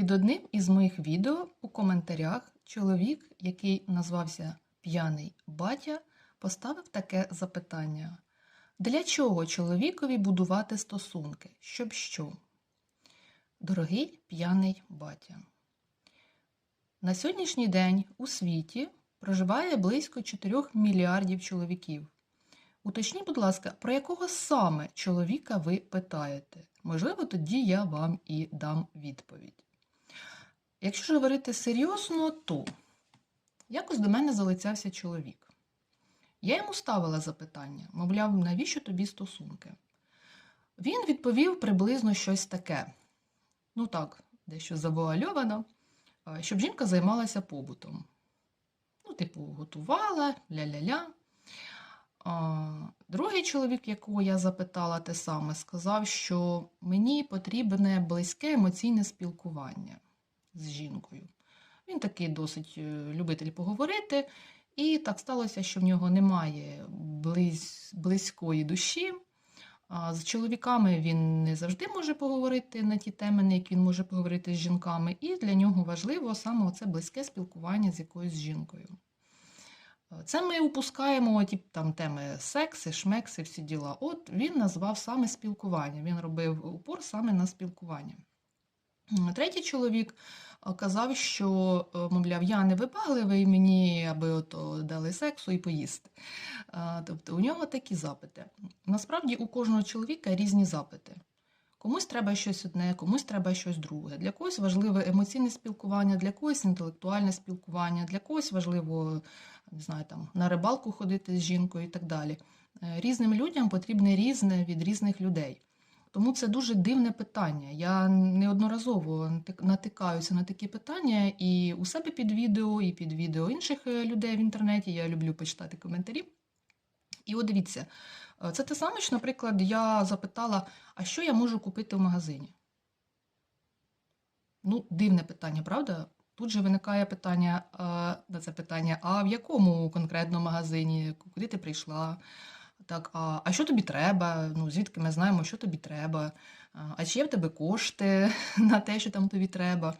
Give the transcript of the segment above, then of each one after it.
Під одним із моїх відео у коментарях чоловік, який назвався П'яний батя, поставив таке запитання: Для чого чоловікові будувати стосунки? Щоб що? Дорогий п'яний батя. На сьогоднішній день у світі проживає близько 4 мільярдів чоловіків. Уточніть, будь ласка, про якого саме чоловіка ви питаєте? Можливо, тоді я вам і дам відповідь. Якщо ж говорити серйозно, то якось до мене залицявся чоловік. Я йому ставила запитання, мовляв, навіщо тобі стосунки? Він відповів приблизно щось таке. Ну так, дещо завуальовано, щоб жінка займалася побутом. Ну, типу, готувала, ля-ля-ля. Другий чоловік, якого я запитала те саме, сказав, що мені потрібне близьке емоційне спілкування з жінкою. Він такий досить е, любитель поговорити, і так сталося, що в нього немає близь, близької душі. З чоловіками він не завжди може поговорити на ті теми, на які він може поговорити з жінками, і для нього важливо саме це близьке спілкування з якоюсь жінкою. Це ми упускаємо ті там теми секси, шмекси, всі діла. От він назвав саме спілкування. Він робив упор саме на спілкування. Третій чоловік е, казав, що, е, мовляв, я не вибагливий, мені аби ото дали сексу і поїсти. Е, Тобто у нього такі запити. Насправді у кожного чоловіка різні запити. Комусь треба щось одне, комусь треба щось друге. Для когось важливе емоційне спілкування, для когось інтелектуальне спілкування, для когось важливо не знаю, там, на рибалку ходити з жінкою і так далі. Різним людям потрібне різне від різних людей. Тому це дуже дивне питання. Я неодноразово натикаюся на такі питання і у себе під відео, і під відео інших е, людей в інтернеті. Я люблю почитати коментарі. І от дивіться, е, це те саме, що, наприклад, я запитала, а що я можу купити в магазині? Ну, дивне питання, правда? Тут же виникає питання е, на це питання: а в якому конкретно магазині, куди ти прийшла? Так, а, а що тобі треба? Ну, звідки ми знаємо, що тобі треба? А, чи є в тебе кошти на те, що там тобі треба?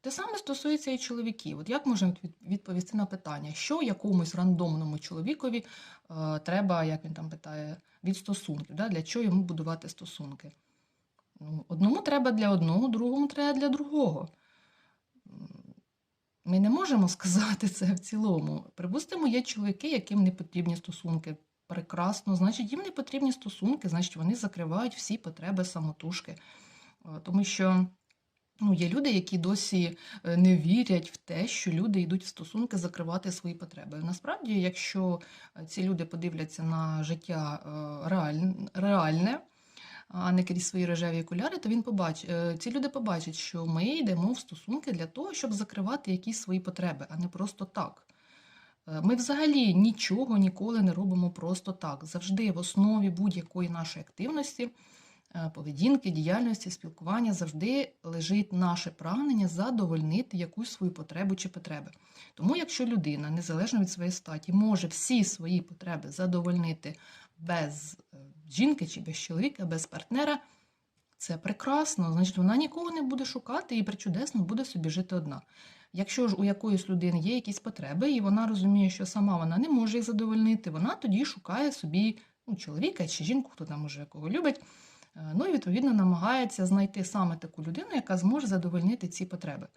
Те саме стосується і чоловіків. От як можна відповісти на питання, що якомусь рандомному чоловікові е, треба, як він там питає, від стосунків, да? для чого йому будувати стосунки? Ну, одному треба для одного, другому треба для другого. Ми не можемо сказати це в цілому. Припустимо, є чоловіки, яким не потрібні стосунки. Прекрасно, значить, їм не потрібні стосунки, значить, вони закривають всі потреби самотужки. Е, Тому що ну, є люди, які досі е, не вірять в те, що люди йдуть в стосунки закривати свої потреби. Насправді, якщо е, ці люди подивляться на життя реальне, а не крізь свої рожеві окуляри, то він побач... е, ці люди побачать, що ми йдемо в стосунки для того, щоб закривати якісь свої потреби, а не просто так. Е, Ми взагалі нічого ніколи не робимо просто так. Завжди в основі будь-якої нашої активності, е, поведінки, діяльності, спілкування завжди лежить наше прагнення задовольнити якусь свою потребу чи потреби. Тому, якщо людина, незалежно від своєї статі, може всі свої потреби задовольнити без е, жінки чи без чоловіка, без партнера, це прекрасно. Значить, вона нікого не буде шукати і причудесно буде собі жити одна. Якщо ж у якоїсь людини є якісь потреби, і вона розуміє, що сама вона не може їх задовольнити, вона тоді шукає собі ну, чоловіка чи жінку, хто там уже кого любить. Е, Ну і відповідно намагається знайти саме таку людину, яка зможе задовольнити ці потреби.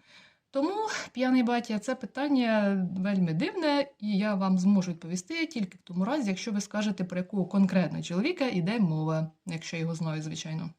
Тому, п'яний батя, це питання вельми дивне, і я вам зможу відповісти тільки в тому разі, якщо ви скажете, про якого конкретного чоловіка йде мова, якщо його знаю, звичайно.